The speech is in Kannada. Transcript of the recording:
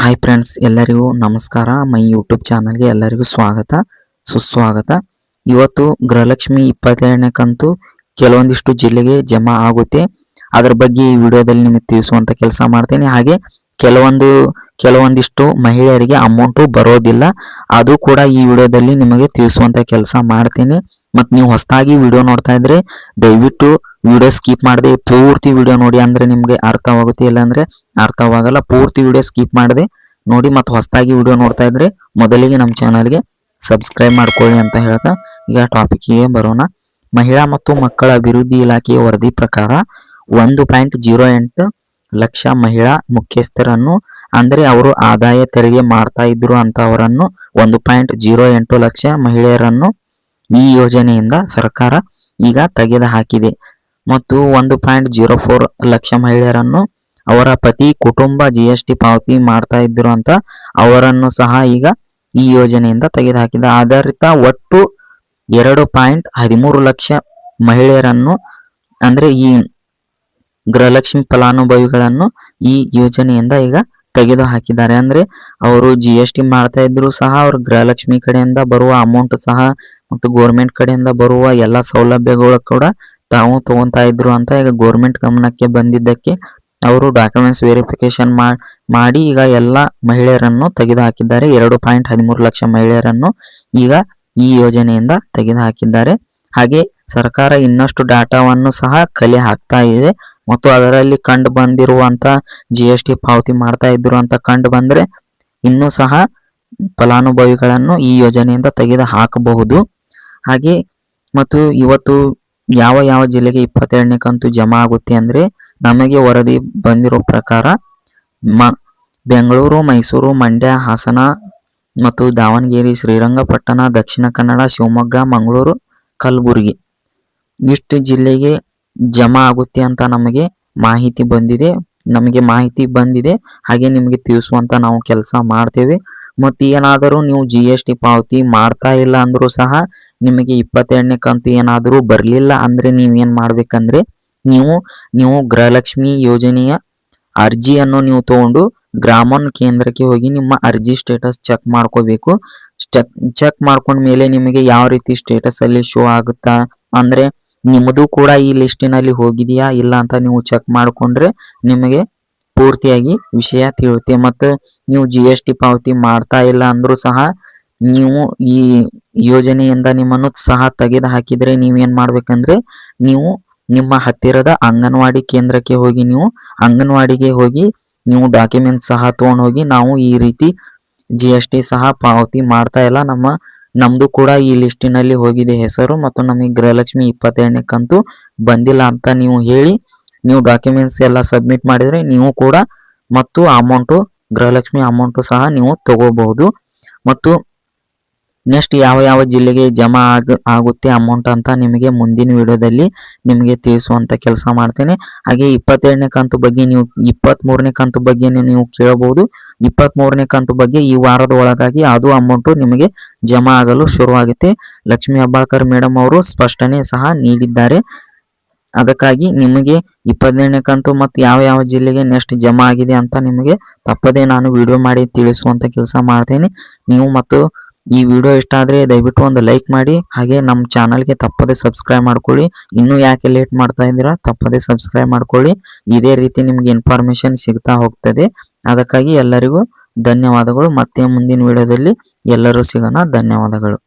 ಹಾಯ್ ಫ್ರೆಂಡ್ಸ್ ಎಲ್ಲರಿಗೂ ನಮಸ್ಕಾರ. ಮೈ ಯೂಟ್ಯೂಬ್ ಚಾನಲ್ಗೆ ಎಲ್ಲರಿಗೂ ಸ್ವಾಗತ. ಸುಸ್ವಾಗತ. ಇವತ್ತು ಗೃಹಲಕ್ಷ್ಮಿ ಇಪ್ಪತ್ತೆರಡನೇ ಕಂತು ಕೆಲವೊಂದಿಷ್ಟು ಜಿಲ್ಲೆಗೆ ಜಮಾ ಆಗುತ್ತೆ. ಅದರ ಬಗ್ಗೆ ಈ ವಿಡಿಯೋದಲ್ಲಿ ನಿಮಗೆ ತಿಳಿಸುವಂಥ ಕೆಲಸ ಮಾಡ್ತೇನೆ. ಹಾಗೆ ಕೆಲವೊಂದು, ಕೆಲವೊಂದಿಷ್ಟು ಮಹಿಳೆಯರಿಗೆ ಅಮೌಂಟು ಬರೋದಿಲ್ಲ. ಅದು ಕೂಡ ಈ ವಿಡಿಯೋದಲ್ಲಿ ನಿಮಗೆ ತಿಳಿಸುವಂಥ ಕೆಲಸ ಮಾಡ್ತೀನಿ. ಮತ್ತು ನೀವು ಹೊಸದಾಗಿ ವಿಡಿಯೋ ನೋಡ್ತಾ ಇದ್ರೆ ದಯವಿಟ್ಟು ವಿಡಿಯೋ ಸ್ಕಿಪ್ ಮಾಡದೆ ಪೂರ್ತಿ ವಿಡಿಯೋ ನೋಡಿ ಅಂದ್ರೆ ನಿಮಗೆ ಅರ್ಥವಾಗುತ್ತೆ ಇಲ್ಲ ಅಂದ್ರೆ ಅರ್ಥವಾಗಲ್ಲ. ಪೂರ್ತಿ ವಿಡಿಯೋ ಸ್ಕಿಪ್ ಮಾಡದೆ ನೋಡಿ ಮತ್ತು ಹೊಸದಾಗಿ ವಿಡಿಯೋ ನೋಡ್ತಾ ಇದ್ರೆ ಮೊದಲಿಗೆ ನಮ್ಮ ಚಾನಲ್ಗೆ ಸಬ್ಸ್ಕ್ರೈಬ್ ಮಾಡ್ಕೊಳ್ಳಿ ಅಂತ ಹೇಳ್ತಾ ಈಗ ಟಾಪಿಕ್ಗೆ ಬರೋಣ. ಮಹಿಳಾ ಮತ್ತು ಮಕ್ಕಳ ಅಭಿವೃದ್ಧಿ ಇಲಾಖೆಯ ವರದಿ ಪ್ರಕಾರ ಒಂದು ಪಾಯಿಂಟ್ ಜೀರೋ ಎಂಟು ಲಕ್ಷ ಮಹಿಳಾ ಮುಖ್ಯಸ್ಥರನ್ನು ಅಂದ್ರೆ ಅವರು ಆದಾಯ ತೆರಿಗೆ ಮಾಡ್ತಾ ಇದ್ರು ಅಂತವರನ್ನು ಒಂದು ಪಾಯಿಂಟ್ ಜೀರೋ ಎಂಟು ಲಕ್ಷ ಮಹಿಳೆಯರನ್ನು ಈ ಯೋಜನೆಯಿಂದ ಸರ್ಕಾರ ಈಗ ತೆಗೆದು ಹಾಕಿದೆ ಮತ್ತು ಒಂದು ಪಾಯಿಂಟ್ ಜೀರೋ ಫೋರ್ ಲಕ್ಷ ಮಹಿಳೆಯರನ್ನು ಅವರ ಪತಿ ಕುಟುಂಬ ಜಿ ಎಸ್ ಟಿ ಪಾವತಿ ಮಾಡ್ತಾ ಇದ್ರು ಅಂತ ಅವರನ್ನು ಸಹ ಈಗ ಈ ಯೋಜನೆಯಿಂದ ತೆಗೆದುಹಾಕಿದ. ಆಧಾರಿತ ಒಟ್ಟು ಎರಡು ಪಾಯಿಂಟ್ ಹದಿಮೂರು ಲಕ್ಷ ಮಹಿಳೆಯರನ್ನು ಅಂದ್ರೆ ಈ ಗೃಹಲಕ್ಷ್ಮಿ ಫಲಾನುಭವಿಗಳನ್ನು ಈ ಯೋಜನೆಯಿಂದ ಈಗ ತೆಗೆದು ಹಾಕಿದ್ದಾರೆ ಅಂದ್ರೆ ಅವರು ಜಿ ಎಸ್ ಟಿ ಮಾಡ್ತಾ ಇದ್ರು ಸಹ, ಅವ್ರ ಗೃಹಲಕ್ಷ್ಮಿ ಕಡೆಯಿಂದ ಬರುವ ಅಮೌಂಟ್ ಸಹ ಮತ್ತು ಗೋರ್ಮೆಂಟ್ ಕಡೆಯಿಂದ ಬರುವ ಎಲ್ಲ ಸೌಲಭ್ಯಗಳು ಕೂಡ ತಾವು ತಗೊಂತಾ ಇದ್ರು ಅಂತ ಈಗ ಗೋರ್ಮೆಂಟ್ ಗಮನಕ್ಕೆ ಬಂದಿದ್ದಕ್ಕೆ ಅವರು ಡಾಕ್ಯುಮೆಂಟ್ಸ್ ವೆರಿಫಿಕೇಶನ್ ಮಾಡಿ ಈಗ ಎಲ್ಲ ಮಹಿಳೆಯರನ್ನು ತೆಗೆದು ಹಾಕಿದ್ದಾರೆ ಎರಡು ಪಾಯಿಂಟ್ ಹದಿಮೂರು ಲಕ್ಷ ಮಹಿಳೆಯರನ್ನು ಈಗ ಈ ಯೋಜನೆಯಿಂದ ತೆಗೆದು ಹಾಕಿದ್ದಾರೆ ಹಾಗೆ ಸರ್ಕಾರ ಇನ್ನಷ್ಟು ಡಾಟಾವನ್ನು ಸಹ ಕಲೆ ಹಾಕ್ತಾ ಇದೆ. ಮತ್ತು ಅದರಲ್ಲಿ ಕಂಡು ಬಂದಿರುವಂತ ಜಿ ಎಸ್ ಟಿ ಪಾವತಿ ಮಾಡ್ತಾ ಇದ್ರು ಅಂತ ಕಂಡು ಬಂದ್ರೆ ಇನ್ನೂ ಸಹ ಫಲಾನುಭವಿಗಳನ್ನು ಈ ಯೋಜನೆಯಿಂದ ತೆಗೆದು ಹಾಕಬಹುದು ಹಾಗೆ ಮತ್ತು ಇವತ್ತು ಯಾವ ಯಾವ ಜಿಲ್ಲೆಗೆ ಇಪ್ಪತ್ತೆರಡನೇ ಕಂತು ಜಮಾ ಆಗುತ್ತೆ ಅಂದರೆ ನಮಗೆ ವರದಿ ಬಂದಿರೋ ಪ್ರಕಾರ ಮ, ಬೆಂಗಳೂರು, ಮೈಸೂರು, ಮಂಡ್ಯ, ಹಾಸನ ಮತ್ತು ದಾವಣಗೆರೆ, ಶ್ರೀರಂಗಪಟ್ಟಣ, ದಕ್ಷಿಣ ಕನ್ನಡ, ಶಿವಮೊಗ್ಗ, ಮಂಗಳೂರು, ಕಲಬುರಗಿ ಇಷ್ಟು ಜಿಲ್ಲೆಗೆ ಜಮಾ ಆಗುತ್ತೆ ಅಂತ ನಮಗೆ ಮಾಹಿತಿ ಬಂದಿದೆ. ನಮಗೆ ಮಾಹಿತಿ ಬಂದಿದೆ. ಹಾಗೆ ನಿಮಗೆ ತಿಳಿಸುವಂತ ನಾವು ಕೆಲಸ ಮಾಡ್ತೇವೆ. ಮತ್ತು ಏನಾದರೂ ನೀವು ಜಿ ಎಸ್ ಟಿ ಪಾವತಿ ಮಾಡ್ತಾ ಇಲ್ಲ ಅಂದ್ರೂ ಸಹ ನಿಮಗೆ ಇಪ್ಪತ್ತೆರಡನೇ ಕಂತು ಏನಾದರೂ ಬರಲಿಲ್ಲ ಅಂದ್ರೆ ನೀವೇನು ಮಾಡಬೇಕಂದ್ರೆ ನೀವು ನೀವು ಗೃಹಲಕ್ಷ್ಮಿ ಯೋಜನೆಯ ಅರ್ಜಿಯನ್ನು ನೀವು ತಗೊಂಡು ಗ್ರಾಮನ್ ಕೇಂದ್ರಕ್ಕೆ ಹೋಗಿ ನಿಮ್ಮ ಅರ್ಜಿ ಸ್ಟೇಟಸ್ ಚೆಕ್ ಮಾಡ್ಕೋಬೇಕು. ಚೆಕ್ ಮಾಡ್ಕೊಂಡ ಮೇಲೆ ನಿಮಗೆ ಯಾವ ರೀತಿ ಸ್ಟೇಟಸ್ ಅಲ್ಲಿ ಶೋ ಆಗುತ್ತಾ ಅಂದ್ರೆ ನಿಮ್ಮದು ಕೂಡ ಈ ಲಿಸ್ಟಿನಲ್ಲಿ ಹೋಗಿದೆಯಾ ಇಲ್ಲ ಅಂತ ನೀವು ಚೆಕ್ ಮಾಡಿಕೊಂಡ್ರೆ ನಿಮಗೆ ಪೂರ್ತಿಯಾಗಿ ವಿಷಯ ತಿಳುತ್ತೆ ಮತ್ತು ನೀವು ಜಿ ಪಾವತಿ ಮಾಡ್ತಾ ಇಲ್ಲ ಅಂದ್ರೂ ಸಹ ನೀವು ಈ ಯೋಜನೆಯಿಂದ ನಿಮ್ಮನ್ನು ಸಹ ತೆಗೆದು ಹಾಕಿದ್ರೆ ನೀವೇನ್ ಮಾಡಬೇಕಂದ್ರೆ ನೀವು ನಿಮ್ಮ ಹತ್ತಿರದ ಅಂಗನವಾಡಿ ಕೇಂದ್ರಕ್ಕೆ ಹೋಗಿ, ನೀವು ಅಂಗನವಾಡಿಗೆ ಹೋಗಿ, ನೀವು ಡಾಕ್ಯುಮೆಂಟ್ ಸಹ ತಗೊಂಡು ಹೋಗಿ ನಾವು ಈ ರೀತಿ ಜಿ ಎಸ್ ಟಿ ಸಹ ಪಾವತಿ ಮಾಡ್ತಾ ಇಲ್ಲ. ನಮ್ಮ, ನಮ್ದು ಕೂಡ ಈ ಲಿಸ್ಟಿನಲ್ಲಿ ಹೋಗಿದೆ ಹೆಸರು ಮತ್ತು ನಮಗೆ ಗೃಹಲಕ್ಷ್ಮಿ ಇಪ್ಪತ್ತೆರಡನೇ ಕಂತು ಬಂದಿಲ್ಲ ಅಂತ ನೀವು ಹೇಳಿ, ನೀವು ಡಾಕ್ಯುಮೆಂಟ್ಸ್ ಎಲ್ಲ ಸಬ್ಮಿಟ್ ಮಾಡಿದರೆ ನೀವು ಕೂಡ ಮತ್ತು ಅಮೌಂಟು ಗೃಹಲಕ್ಷ್ಮಿ ಅಮೌಂಟು ಸಹ ನೀವು ತಗೋಬಹುದು. ಮತ್ತು ನೆಕ್ಸ್ಟ್ ಯಾವ ಯಾವ ಜಿಲ್ಲೆಗೆ ಜಮಾ ಆಗ ಆಗುತ್ತೆ ಅಮೌಂಟ್ ಅಂತ ನಿಮಗೆ ಮುಂದಿನ ವಿಡಿಯೋದಲ್ಲಿ ನಿಮಗೆ ತಿಳಿಸುವಂಥ ಕೆಲಸ ಮಾಡ್ತೇನೆ. ಹಾಗೆ ಇಪ್ಪತ್ತೆರಡನೇ ಕಂತು ಬಗ್ಗೆ ನೀವು ಇಪ್ಪತ್ತ್ ಮೂರನೇ ಕಂತು ಬಗ್ಗೆ ನೀವು ಕೇಳಬಹುದು. ಇಪ್ಪತ್ತ್ ಮೂರನೇ ಕಂತು ಬಗ್ಗೆ ಈ ವಾರದ ಒಳಗಾಗಿ ಅದು ಅಮೌಂಟು ನಿಮಗೆ ಜಮಾ ಆಗಲು ಶುರುವಾಗುತ್ತೆ. ಲಕ್ಷ್ಮಿ ಹೆಬ್ಬಾಳ್ಕರ್ ಮೇಡಮ್ ಅವರು ಸ್ಪಷ್ಟನೆ ಸಹ ನೀಡಿದ್ದಾರೆ. ಅದಕ್ಕಾಗಿ ನಿಮಗೆ ಇಪ್ಪತ್ತೆರಡನೇ ಕಂತು ಮತ್ತು ಯಾವ ಯಾವ ಜಿಲ್ಲೆಗೆ ನೆಕ್ಸ್ಟ್ ಜಮಾ ಆಗಿದೆ ಅಂತ ನಿಮಗೆ ತಪ್ಪದೇ ನಾನು ವಿಡಿಯೋ ಮಾಡಿ ತಿಳಿಸುವಂಥ ಕೆಲಸ ಮಾಡ್ತೇನೆ. ನೀವು ಮತ್ತು ಈ ವಿಡಿಯೋ ಇಷ್ಟ ಆದರೆ ದಯವಿಟ್ಟು ಒಂದು ಲೈಕ್ ಮಾಡಿ, ಹಾಗೆ ನಮ್ಮ ಚಾನಲ್ಗೆ ತಪ್ಪದೆ ಸಬ್ಸ್ಕ್ರೈಬ್ ಮಾಡ್ಕೊಳ್ಳಿ. ಇನ್ನೂ ಯಾಕೆ ಲೇಟ್ ಮಾಡ್ತಾ ಇದ್ದೀರಾ, ತಪ್ಪದೆ ಸಬ್ಸ್ಕ್ರೈಬ್ ಮಾಡ್ಕೊಳ್ಳಿ. ಇದೇ ರೀತಿ ನಿಮಗೆ ಇನ್ಫಾರ್ಮೇಷನ್ ಸಿಗ್ತಾ ಹೋಗ್ತದೆ. ಅದಕ್ಕಾಗಿ ಎಲ್ಲರಿಗೂ ಧನ್ಯವಾದಗಳು. ಮತ್ತೆ ಮುಂದಿನ ವಿಡಿಯೋದಲ್ಲಿ ಎಲ್ಲರೂ ಸಿಗೋಣ. ಧನ್ಯವಾದಗಳು.